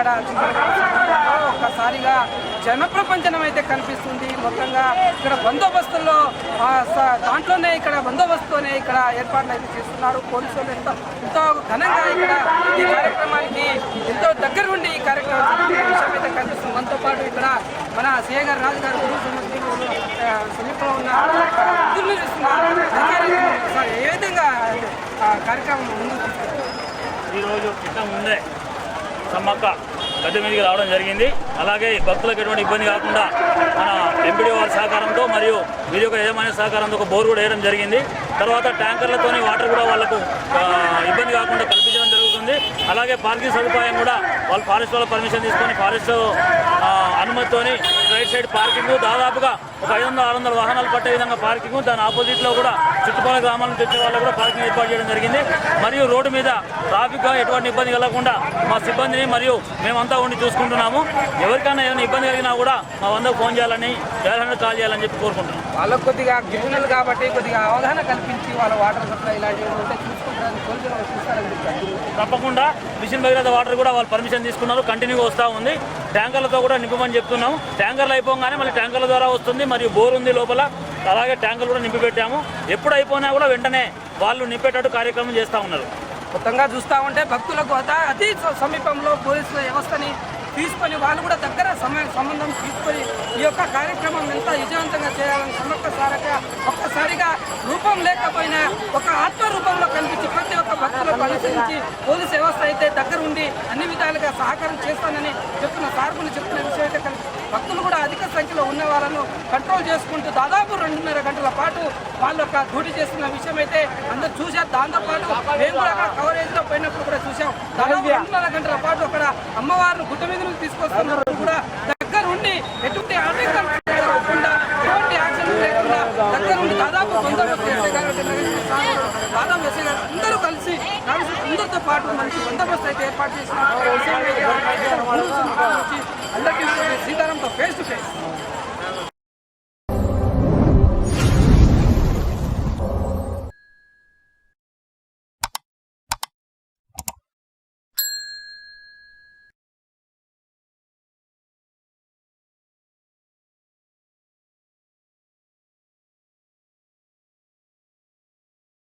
ఇక్కడ ఒక్కసారిగా జనప్రపంచనం అయితే కనిపిస్తుంది. మొత్తంగా ఇక్కడ బందోబస్తుల్లో ఆ, స- దాంట్లోనే ఇక్కడ బందోబస్తుతోనే ఇక్కడ ఏర్పాట్లు అయితే చేస్తున్నారు. పోలీసులు ఎంతో ఎంతో ఘనంగా ఇక్కడ ఈ కార్యక్రమానికి ఎంతో దగ్గర ఉండి ఈ కార్యక్రమం విషయం అయితే కనిపిస్తుంది. మనతో పాటు ఇక్కడ మన సీఏ గారు రాజు గారు సమీపంలో ఉన్న ఏ విధంగా ఆ, కార్యక్రమం ముందు ఈరోజు ఇంతకు ముందే సమ్మక్క పెద్ద మీదకి రావడం జరిగింది. అలాగే భక్తులకు ఎటువంటి ఇబ్బంది కాకుండా మన ఎంపీడీ వారి సహకారంతో మరియు వీరి యొక్క యజమాని సహకారంతో ఒక బోర్ కూడా వేయడం జరిగింది. తర్వాత ట్యాంకర్లతోని వాటర్ కూడా వాళ్ళకు ఇబ్బంది కాకుండా కల్పించడం జరుగుతుంది. అలాగే పార్కింగ్ సదుపాయం కూడా వాళ్ళు ఫారెస్ట్ వాళ్ళ పర్మిషన్ తీసుకొని ఫారెస్ట్ అనుమతితోని రైట్ సైడ్ పార్కింగ్ దాదాపుగా ఒక ఐదు వందల ఆరు వందల వాహనాలు పట్టే విధంగా పార్కింగ్ దాని ఆపోజిట్లో కూడా చుట్టుపక్కల గ్రామాల నుంచి వచ్చే వాళ్ళు కూడా పార్కింగ్ ఏర్పాటు చేయడం జరిగింది. మరియు రోడ్డు మీద ట్రాఫిక్ ఎటువంటి ఇబ్బంది కలగకుండా మా సిబ్బందిని మరియు మేమంతా ఉండి చూసుకుంటున్నాము. ఎవరికైనా ఏమైనా ఇబ్బంది కలిగినా కూడా మా వందకు ఫోన్ చేయాలని డైరెక్ట్ కాల్ చేయాలని చెప్పి కోరుకుంటున్నాం. వాళ్ళకు కొద్దిగా గిరిజనులు కాబట్టి కొద్దిగా అవగాహన కల్పించి వాళ్ళ వాటర్ సప్లై ఇలాంటివి ఉంటే తప్పకుండా మిషన్ భగీరథ వాటర్ కూడా వాళ్ళు పర్మిషన్ తీసుకున్నారు. కంటిన్యూగా వస్తూ ఉంది. ట్యాంకర్లతో కూడా నింపమని చెప్తున్నాం ట్యాంకర్లు అయిపోగానే మళ్ళీ ట్యాంకర్ల ద్వారా వస్తుంది. మరియు బోర్ ఉంది లోపల. అలాగే ట్యాంకులు కూడా నింపిపెట్టాము. ఎప్పుడు అయిపోయినా కూడా వెంటనే వాళ్ళు నింపేటట్టు కార్యక్రమం చేస్తూ ఉన్నారు. మొత్తంగా చూస్తూ ఉంటే భక్తులకు అత అతి సమీపంలో పోలీసుల వ్యవస్థని తీసుకొని వాళ్ళు కూడా దగ్గర సమయ సంబంధం తీసుకొని ఈ యొక్క కార్యక్రమం ఎంత విజయవంతంగా చేయాలని సమర్థసారిగా ఒక్కసారిగా రూపం లేకపోయినా ఒక ఆత్మ రూపంలో కనిపించి ప్రతి భక్తులకు అనుసరించి పోలీసు వ్యవస్థ అయితే దగ్గర ఉండి అన్ని విధాలుగా సహకారం చేస్తానని చెప్తున్న సార్పులు చెప్తున్న విషయం అయితే భక్తులు కూడా అధిక సంఖ్యలో ఉన్న వాళ్ళను కంట్రోల్ చేసుకుంటూ దాదాపు రెండున్నర గంటల పాటు వాళ్ళ యొక్క డ్యూటీ చేస్తున్న విషయం అయితే అందరూ చూశారు. దాంతో పాటు మేము కూడా అక్కడ కవరేజ్లో పోయినప్పుడు కూడా చూసాం దాదాపు రెండున్నర గంటల పాటు అక్కడ అమ్మవారిని గుట్ట మీద నుంచి తీసుకొస్తున్నారు కూడా దగ్గర ఉండి ఎటువంటి ఆటంకం లేకుండా ఎటువంటి యాక్షన్ లేకుండా దగ్గర ఉండి దాదాపు బందోబస్తు ఎస్ఐ గారు నరేంద్ర సార్ దాదాపు ఎస్ఐ గారు అందరూ కలిసి కలిసి అందరితో పాటు మంచి బందోబస్తు అయితే ఏర్పాటు చేసిన విషయం అయితే అందరికీ సీతారాంతో ఫేస్ టు ఫేస్